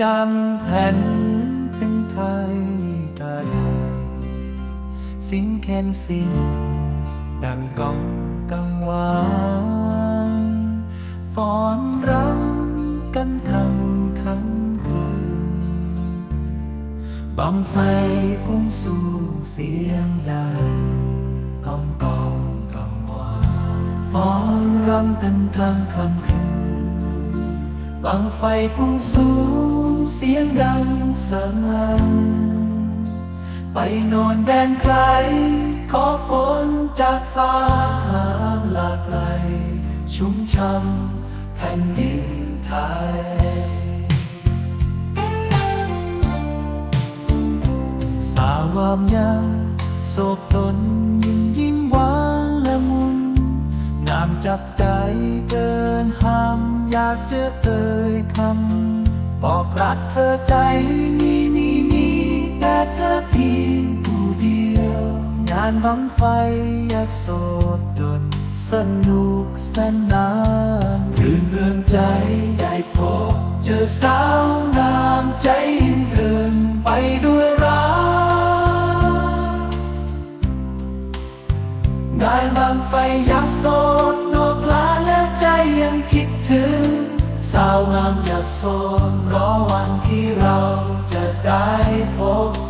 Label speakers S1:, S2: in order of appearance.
S1: จำแผ่นเป็นไทยตาใดสิงแคนสิงดังกองกังวานฟ้อนรำกันทั้งค่ำคืนบังไฟพุ่งสู่เสียงดังกองกองกังวานฟ้อนรำกันทั้งค่ำคืน บังไฟพุ่งสูงเสียงดังสนั่นไปโนอนแดนไกล ขอฝนจากฟ้าหาหลากไกล ชุ่มช่ำแผ่นดินไทย สาวามยาโศกตน จับใจเกินห้ามอยากจะเอ่ยคำบอกรักเธอใจมีมีมีแต่เธอเพียงผู้เดียว งานบังไฟยาโสดนสนุกสนานรื่นเริงใจได้พบเจอสาวงามใจยิ่งเกินไปด้วยรักงานบางไฟยักษ์โซ สาวงามอยากโซนรอวันที่เราจะได้พบ